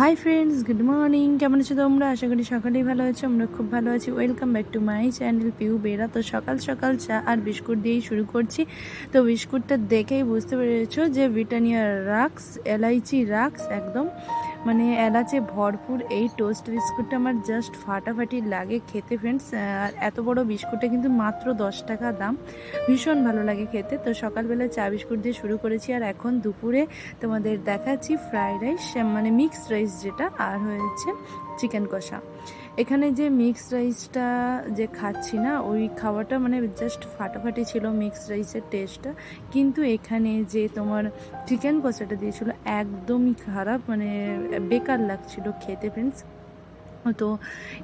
Hi friends good morning কেমন আছো তোমরা? আশা করি সকালেই ভালো আছো, আমরা খুব ভালো আছি। Welcome back to my channel Piu Bera তো সকাল সকাল চা আর বিস্কুট দিয়েই শুরু করছি। তো বিস্কুটটা দেখেই বুঝতে পেরেছ যে ব্রিটানিয়া রাক্স এলাইচি রাক্স একদম মানে এলাচে ভরপুর এই টোস্ট বিস্কুটটা আমার জাস্ট ফাটাফাটি লাগে খেতে ফ্রেন্ডস আর এত বড় বিস্কুটটা কিন্তু মাত্র দশ টাকা দাম। ভীষণ ভালো লাগে খেতে। তো সকালবেলা চা বিস্কুট দিয়ে শুরু করেছি আর এখন দুপুরে তোমাদের দেখাচ্ছি ফ্রাইড রাইস মানে মিক্সড রাইস যেটা, আর হয়েছে চিকেন কষা। এখানে যে মিক্স রাইসটা যে খাচ্ছি না, ওই খাওয়াটা মানে জাস্ট ফাটাফাটি ছিল মিক্স রাইসের টেস্টটা কিন্তু এখানে যে তোমার চিকেন কষাটা দিয়েছিল, একদমই খারাপ মানে বেকার লাগছিল খেতে ফ্রেন্ডস তো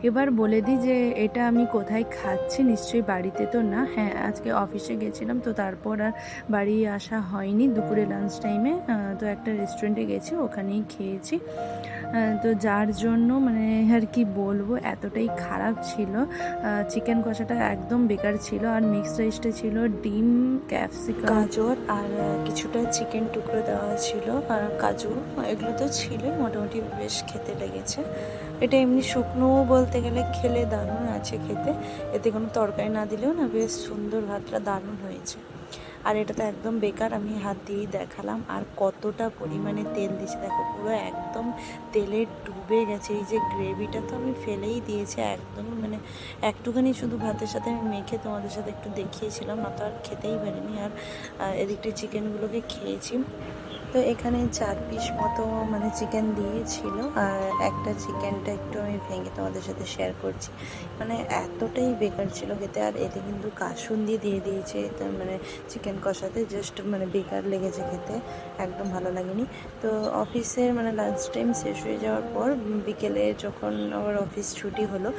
এবার বলে দিই যে এটা আমি কোথায় খাচ্ছি, নিশ্চয়ই বাড়িতে তো না। হ্যাঁ আজকে অফিসে গেছিলাম তো তারপর আর বাড়ি আসা হয়নি দুপুরে লাঞ্চ টাইমে তো একটা রেস্টুরেন্টে গেছি, ওখানেই খেয়েছি। তো যার জন্য মানে আর কি বলব, এতটাই খারাপ ছিল। চিকেন কষাটা একদম বেকার ছিল আর মিক্সড রাইসটা ছিল ডিম ক্যাপসিকাম গাজর আর কিছুটা চিকেন টুকরো দেওয়া ছিল। আর কাজু, এগুলো তো ছিল, মোটামুটি বেশ খেতে লেগেছে। এটা এমনি শুকনো বলতে গেলে খেলে দারুণ আছে খেতে। এতে কোনো তরকারি না দিলেও না বেশ সুন্দর ভাতটা দারুণ হয়েছে। আর এটা তো একদম বেকার, আমি হাত দিয়েই দেখালাম। আর কতটা পরিমাণে তেল দিয়েছে, দেখো পুরো একদম তেলে ডুবে গেছে। এই যে গ্রেভিটা তো আমি ফেলেই দিয়েছি, একদম মানে একটুখানি শুধু ভাতের সাথে আমি মেখে তোমাদের সাথে একটু দেখিয়েছিলাম, না তো আর খেতেই পারিনি। আর এদিকটা চিকেনগুলোকে খেয়েছি। তো এখানে চার পিস মতো মানে চিকেন দিয়েছিল। আর একটা চিকেনটা একটু আমি ভেঙে তোমাদের সাথে শেয়ার করছি। মানে এতটাই বেকার ছিল খেতে, আর এতে কিন্তু কাসুন দিয়ে দিয়ে দিয়েছে তো মানে চিকেন কষাতে জাস্ট মানে বেকার লেগেছে খেতে, একদম ভালো লাগেনি। তো অফিসের মানে লাঞ্চ টাইম শেষ হয়ে যাওয়ার পর বিকেলে যখন আমার অফিস ছুটি হলো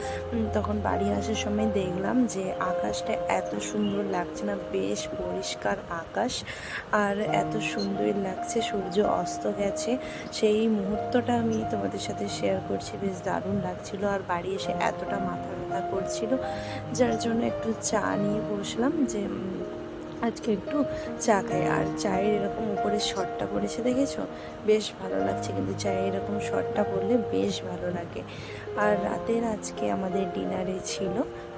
তখন বাড়ি আসার সময় দেখলাম যে আকাশটা এত সুন্দর লাগছে না, বেশ পরিষ্কার আকাশ, আর এত সুন্দর লাগছে সূর্য অস্ত গেছে, সেই মুহূর্তটা আমি তোমাদের সাথে শেয়ার করছি। বেশ দারুণ লাগছিল আর বাড়ি এসে এতটা মাথা ব্যথা করছিল, যার জন্য একটু চা নিয়ে বসলাম যে আজকে একটু চা খাই। আর চায়ের এরকম উপরে শটটা পড়েছে দেখেছ? বেশ ভালো লাগছে কিন্তু চায়ে এরকম শটটা পড়লে বেশ ভালো লাগে। আর রাতের আজকে আমাদের ডিনারে ছিল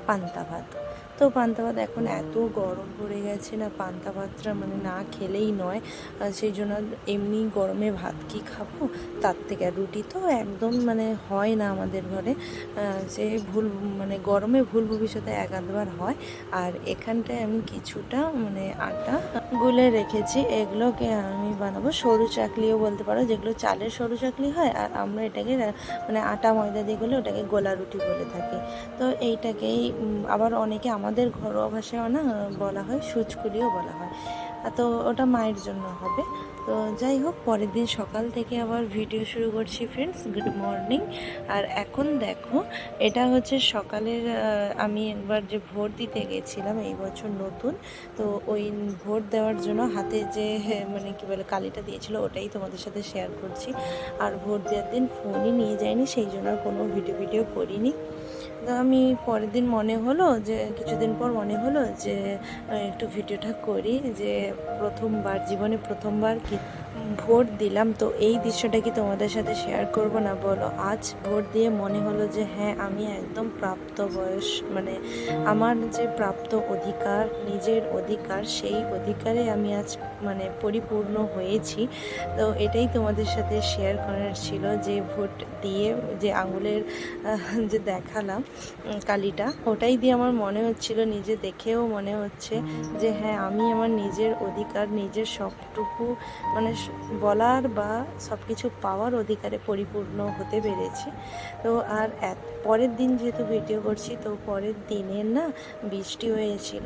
পান্তা ভাত। তো পান্তা ভাত এখন এত গরম পড়ে গেছে না, পান্তা ভাতটা মানে না খেলেই নয়। সেই জন্য এমনি গরমে ভাত কি খাব? তার থেকে রুটি তো একদম মানে হয় না আমাদের ঘরে। সে ভুল মানে গরমে ভুল ভবিষ্যতে এক আধবার হয়। আর এখানটায় আমি কিছুটা মানে আটা গুলে রেখেছি, এগুলোকে আমি বানাবো। সরু চাকলিও বলতে পারো, যেগুলো চালের সরু চাকলি হয়, আর আমরা এটাকে মানে আটা, ময়দা দিয়ে গেলে ওটাকে গোলা রুটি বলে থাকি। তো এইটাকেই আবার অনেকে আমাদের ঘরোয়া ভাষায় না বলা হয়, সুচকুলিও বলা হয়। তো ওটা মায়ের জন্য হবে। তো যাই হোক, পরের দিন সকাল থেকে আবার ভিডিও শুরু করছি ফ্রেন্ডস গুড মর্নিং আর এখন দেখো, এটা হচ্ছে সকালের আমি একবার যে ভোট দিতে গেছিলাম, এই বছর নতুন, তো ওই ভোট দেওয়ার জন্য হাতে যে মানে কি বলে, কালিটা দিয়েছিল, ওটাই তোমাদের সাথে শেয়ার করছি। আর ভোট দেওয়ার দিন ফোনই নিয়ে যায়নি সেই জন্য কোনো ভিডিও ভিডিও করিনি। আমি পরের দিন মনে হলো যে, কিছুদিন পর মনে হলো যে, একটু ভিডিওটা করি যে, প্রথমবার, জীবনে প্রথমবার কি ভোট দিলাম, তো এই দৃশ্যটা কি তোমাদের সাথে শেয়ার করব না বলো? আজ ভোট দিয়ে মনে হলো যে হ্যাঁ আমি একদম প্রাপ্ত বয়স মানে আমার যে প্রাপ্ত অধিকার, নিজের অধিকার, সেই অধিকারে আমি আজ মানে পরিপূর্ণ হয়েছি। তো এটাই তোমাদের সাথে শেয়ার করার ছিল, যে ভোট দিয়ে যে আঙুলের যে দেখালাম কালিটা, ওটাই দিয়ে আমার মনে হচ্ছিল, নিজে দেখেও মনে হচ্ছে যে হ্যাঁ আমি আমার নিজের অধিকার, নিজের সবটুকু মানে বলার বা সব কিছু পাওয়ার অধিকারে পরিপূর্ণ হতে পেরেছি। তো আর পরের দিন যেহেতু ভিডিও করছি, তো পরের দিনের না বৃষ্টি হয়েছিল।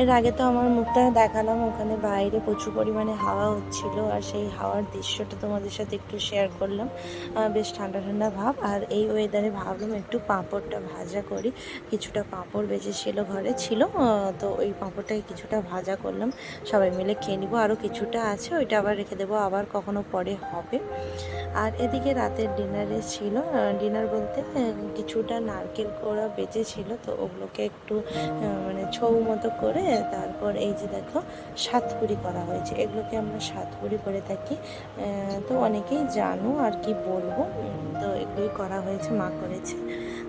এর আগে তো আমার মুখটা দেখালাম, ওখানে বাইরে প্রচুর পরিমাণে হাওয়া হচ্ছিল আর সেই হাওয়ার দৃশ্যটা তোমাদের সাথে একটু শেয়ার করলাম। বেশ ঠান্ডা ঠান্ডা ভাব আর এই ওয়েদারে ভাবলাম একটু পাঁপড়টা ভাজা করি। কিছুটা পাঁপড় বেঁচেছিল ঘরে, ছিল তো ওই পাঁপড়টাকে কিছুটা ভাজা করলাম। সবাই মিলে খেয়ে নিবো আরও কিছুটা আছে, ওইটা আবার রেখে দেবো, আবার কখনো পরে হবে। আর এদিকে রাতের ডিনারে ছিল ডিনার বলতে কিছুটা নারকেল কোড়া বেঁচে ছিল তো ওগুলোকে একটু মানে ছৌ মতো করে তারপর এই যে দেখো সাতপুরি করা হয়েছে। এগুলোকে আমরা সাতপুরি করে থাকি। তো অনেকেই জানো আর কি বলব। তো এগুলোই করা হয়েছে, মা করেছে।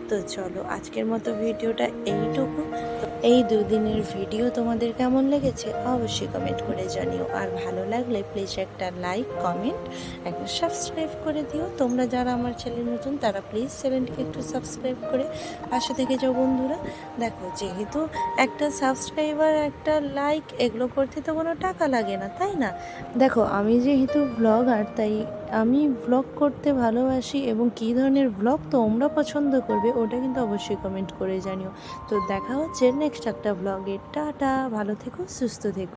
তো চলো, আজকের মতো ভিডিওটা এইটুকু। তো এই দুদিনের ভিডিও তোমাদের কেমন লেগেছে অবশ্যই কমেন্ট করে জানিও। আর ভালো লাগলে প্লিজ একটা লাইক কমেন্ট একটা সাবস্ক্রাইব করে দিও। তোমরা যারা আমার চ্যানেল নতুন, তারা প্লিজ চ্যানেলটিকে একটু সাবস্ক্রাইব করে পাশে থেকে যাও বন্ধুরা। দেখো, যেহেতু একটা সাবস্ক্রাইবার একটা লাইক এগুলো করতে তো কোনো টাকা লাগে না, তাই না? দেখো, আমি যেহেতু ব্লগার তাই আমি ব্লগ করতে ভালোবাসি এবং কী ধরনের ব্লগ তোমরা পছন্দ করবে, ওটা কিন্তু অবশ্যই কমেন্ট করে জানিও। তো দেখা হচ্ছে নেক্সট একটা ব্লগে। টাটা ভালো থেকো সুস্থ থেকো।